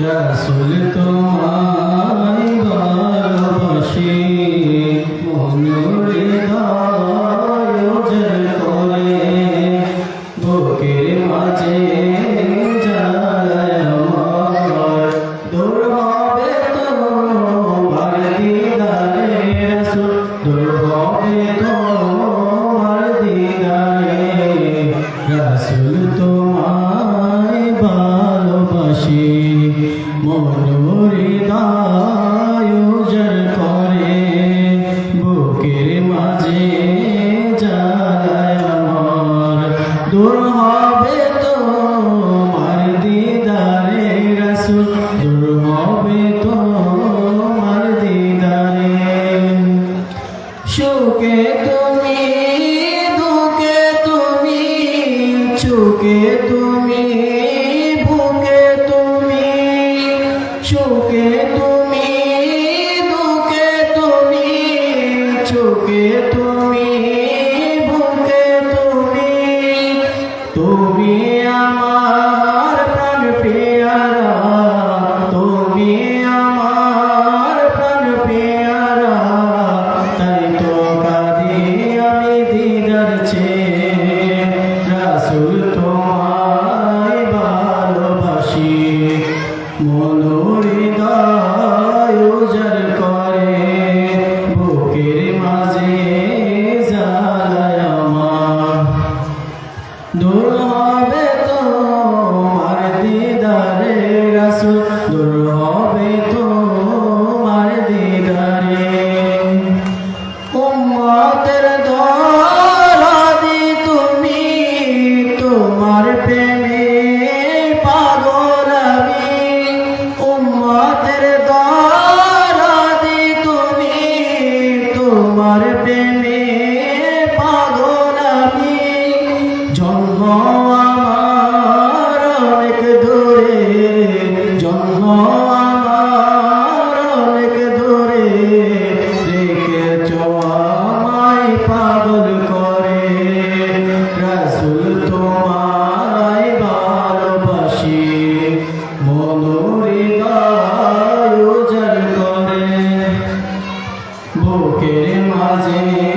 রাসুল তোমায় ভালোবাসি মনুরে আয়োজন করে বুকের মাঝে দূর হবে তো ভারতী দারে রাসুল দূর বুকের মাঝে জালায় আমার দূর হবে তোমার দিদারে রাসুল। দূর হবে তোমার দিদারে। সুখে তুমি, দুঃখে তুমি চুকে তোমার প্রেম বুকের মাঝে